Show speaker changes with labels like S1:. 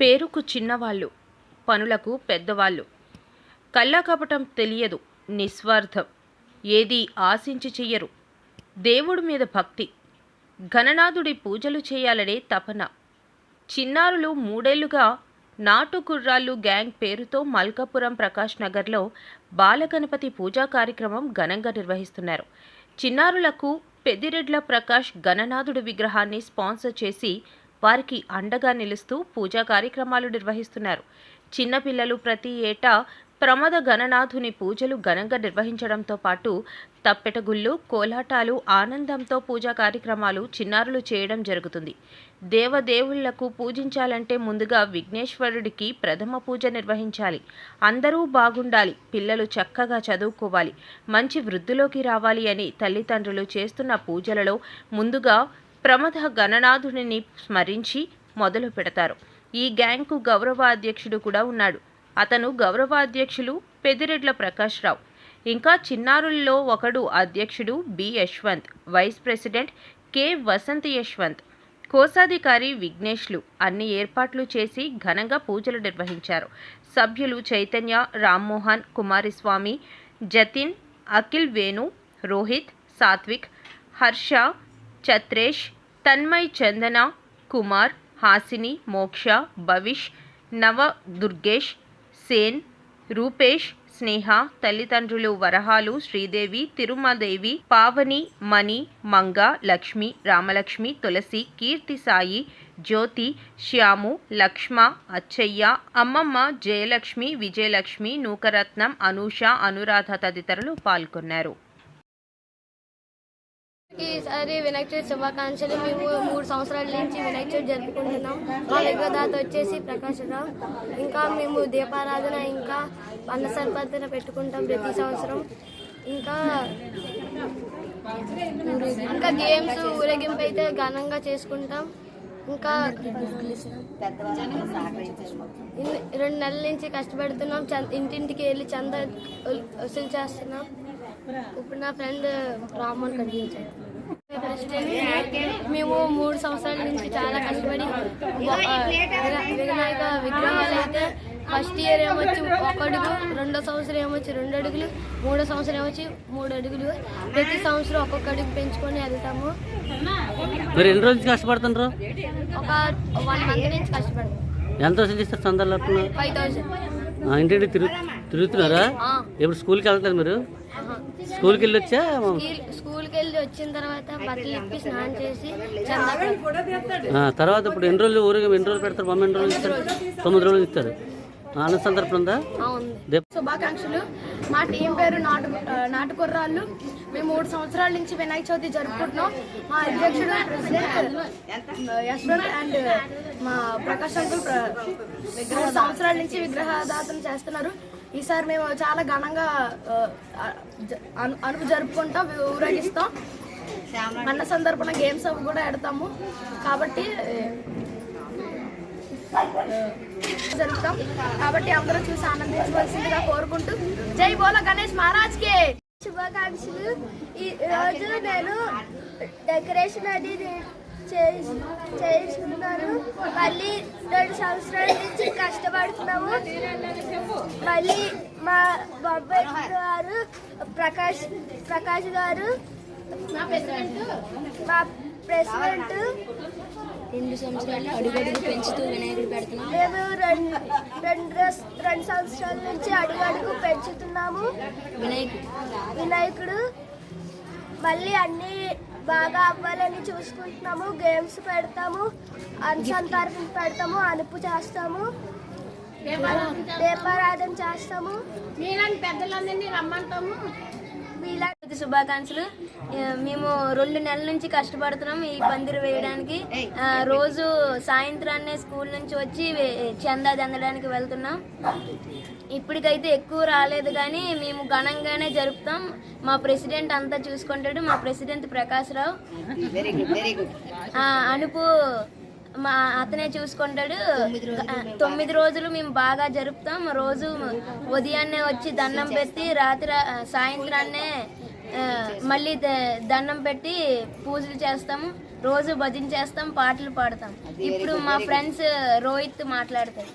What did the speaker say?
S1: పేరుకు చిన్నవాళ్ళు పనులకు పెద్దవాళ్ళు. కళ్ళకపటం తెలియదు నిస్వార్థం. ఏదీ ఆశించి చెయ్యరు. దేవుడి మీద భక్తి. ఘననాథుడి పూజలు చేయాలనే తపన. చిన్నారులు మూడేళ్ళుగా నాటు కుర్రాళ్ళు గ్యాంగ్ పేరుతో మల్కాపురం ప్రకాష్ నగర్లో బాలగణపతి పూజా కార్యక్రమం ఘనంగా నిర్వహిస్తున్నారు. చిన్నారులకు పెద్దిరెడ్ల ప్రకాష్ గణనాథుడి విగ్రహాన్ని స్పాన్సర్ చేసి వారికి అండగా నిలుస్తూ పూజా కార్యక్రమాలు నిర్వహిస్తున్నారు. చిన్నపిల్లలు ప్రతి ఏటా ప్రమద గణనాథుని పూజలు ఘనంగా నిర్వహించడంతో పాటు తప్పెటగుళ్ళు కోలాటాలు ఆనందంతో పూజా కార్యక్రమాలు చిన్నారులు చేయడం జరుగుతుంది. దేవదేవుళ్ళకు పూజించాలంటే ముందుగా విఘ్నేశ్వరుడికి ప్రథమ పూజ నిర్వహించాలి. అందరూ బాగుండాలి పిల్లలు చక్కగా చదువుకోవాలి మంచి వృద్ధిలోకి రావాలి అని తల్లిదండ్రులు చేస్తున్న పూజలలో ముందుగా ప్రమథ గణనాథుడిని స్మరించి మొదలు పెడతారు. ఈ గ్యాంగ్కు గౌరవ అధ్యక్షుడు కూడా ఉన్నాడు. అతను గౌరవ అధ్యక్షులు పెదిరెడ్ల ప్రకాష్ రావు. ఇంకా చిన్నారుల్లో ఒకడు అధ్యక్షుడు B Yashwanth vice president K Vasanth Yashwanth కోశాధికారి విఘ్నేష్లు అన్ని ఏర్పాట్లు చేసి ఘనంగా పూజలు నిర్వహించారు. సభ్యులు చైతన్య రామ్మోహన్ కుమారస్వామి జతిన్ అఖిల్ వేణు రోహిత్ సాత్విక్ హర్ష చత్రేష్ తన్మయ్ చందన కుమార్ హాసిని మోక్ష భవిష్ నవ దుర్గేష్ సేన్ రూపేష్ స్నేహ తల్లిదండ్రులు వరహాలు శ్రీదేవి తిరుమదేవి పావని మణి మంగ లక్ష్మి రామలక్ష్మి తులసి కీర్తి సాయి జ్యోతి శ్యాము లక్ష్మ అచ్చయ్య అమ్మమ్మ జయలక్ష్మి విజయలక్ష్మి నూకరత్నం అనూష అనురాధ తదితరులు పాల్గొన్నారు.
S2: ఈసారి వినాయక చవితి శుభాకాంక్షలు మేము మూడు సంవత్సరాల నుంచి వినాయక చవితి జరుపుకుంటున్నాం. మా విగ్రహదాత వచ్చేసి ప్రకాశరావు ఇంకా మేము దీపారాధన ఇంకా అన్న సర్పతన పెట్టుకుంటాం ప్రతి సంవత్సరం. ఇంకా ఇంకా గేమ్స్ ఊరేగింపు అయితే ఘనంగా చేసుకుంటాం. ఇంకా రెండు నెలల నుంచి కష్టపడుతున్నాం. ఇంటింటికి వెళ్ళి చంద వసూలు చేస్తున్నాం. ఇప్పుడు నా ఫ్రెండ్ రామన్ కనిపించాడు. మేము మూడు సంవత్సరాల నుంచి చాలా కష్టపడి వినాయక విగ్రహాలు అయితే ఫస్ట్ ఇయర్ ఏమొచ్చి ఒక అడుగు రెండో సంవత్సరం ఏమొచ్చి రెండు అడుగులు మూడో సంవత్సరం ఏమొచ్చి మూడు అడుగులు. ప్రతి సంవత్సరం ఒక్కొక్క అడుగు పెంచుకొని వెళ్తాము.
S3: మీరు ఎన్ని రోజులు కష్టపడుతుండ్రు?
S2: ఒక వన్ మంత్ నుంచి కష్టపడతాం.
S3: ఎంత వసూలు ఇస్తారు చందాలు
S2: ఫైవ్ థౌసండ్.
S3: ఇంటింటి తిరుగు తిరుగుతున్నారా? ఇప్పుడు స్కూల్కి వెళ్తారు మీరు? స్కూల్కి వెళ్ళి వచ్చా
S2: స్కూల్కి వెళ్ళి వచ్చిన తర్వాత బట్టలు ఇప్పి స్నానం చేసి
S3: తర్వాత ఇప్పుడు ఎన్ని రోజులు ఊరికి ఎన్ని రోజులు పెడతారు? మమ్మీ ఎన్ని రోజులు ఇస్తారు? తొమ్మిది రోజులు ఇస్తారు. ఆనంద సందర్భం ఉందా?
S4: శుభాకాంక్షలు. మా టీం పేరు నాటు నాటుకుర్రాళ్ళు మేము మూడు సంవత్సరాల నుంచి వినాయక చవితి జరుపుకుంటున్నాం. మా అధ్యక్షుడు ప్రెసిడెంట్ యశ్వంత్ అండ్ మా ప్రకాష్ అంకుల్ మూడు సంవత్సరాల నుంచి విగ్రహదాతలు చేస్తున్నారు. ఈసారి మేము చాలా ఘనంగా ఆ, అను- జరుపుకుంటాం ఊరేగిస్తాం. అన్న సందర్భంగా గేమ్స్ అవి కూడా ఆడతాము. కాబట్టి జరుపుతాం. కాబట్టి అందరూ చూసి ఆనందించవలసిందిగా కోరుకుంటూ జై బోల గణేష్ మహారాజ్కి
S5: శుభాకాంక్షలు. ఈ రోజు నేను డెకరేషన్ అది చేసి- చేస్తున్నాను మళ్ళీ రెండు సంవత్సరాల నుంచి కష్టపడుతున్నాము. మళ్ళీ మా బాబాయ్ గారు ప్రకాష్ ప్రకాష్ గారు మా ప్రెసిడెంట్.
S2: రెండు సంవత్సరాలు అడుగడుగు పెంచుతూ వినాయకుడు పెడుతున్నాం.
S5: మేము రెండు రెండు రెండు సంవత్సరాల నుంచి అడుగు అడుగు పెంచుతున్నాము.
S2: వినాయకుడు.
S5: వినాయకుడు. మళ్ళీ అన్ని బాగా అవ్వాలని చూసుకుంటున్నాము. గేమ్స్ పెడతాము. అనుసంతరణ పెడతాము. అనుపు చేస్తాము. దీపారాధన చేస్తాము.
S4: మీలాంటి పెద్దలందరినీ రమ్మంటాము.
S5: మీలా
S2: చవితి శుభాకాంక్షలు. మేము రెండు నెలల నుంచి కష్టపడుతున్నాం ఈ పందిరి వేయడానికి. రోజు సాయంత్రాన్నే స్కూల్ నుంచి వచ్చి చందా చెందడానికి వెళ్తున్నాం. ఇప్పటికైతే ఎక్కువ రాలేదు కానీ మేము ఘనంగానే జరుపుతాం. మా ప్రెసిడెంట్ అంతా చూసుకుంటాడు. మా ప్రెసిడెంట్ ప్రకాష్ రావు. ఆ, అనుపు మా అతనే చూసుకుంటాడు. తొమ్మిది రోజులు మేము బాగా జరుపుతాం. రోజు ఉదయాన్నే వచ్చి దండం పెట్టి రాత్రి సాయంత్రాన్నే
S6: మళ్ళీ ద- దండం పెట్టి పూజలు చేస్తాము రోజు భజన చేస్తాం పాటలు పాడతాం. ఇప్పుడు మా ఫ్రెండ్స్ రోహిత్ మాట్లాడతారు.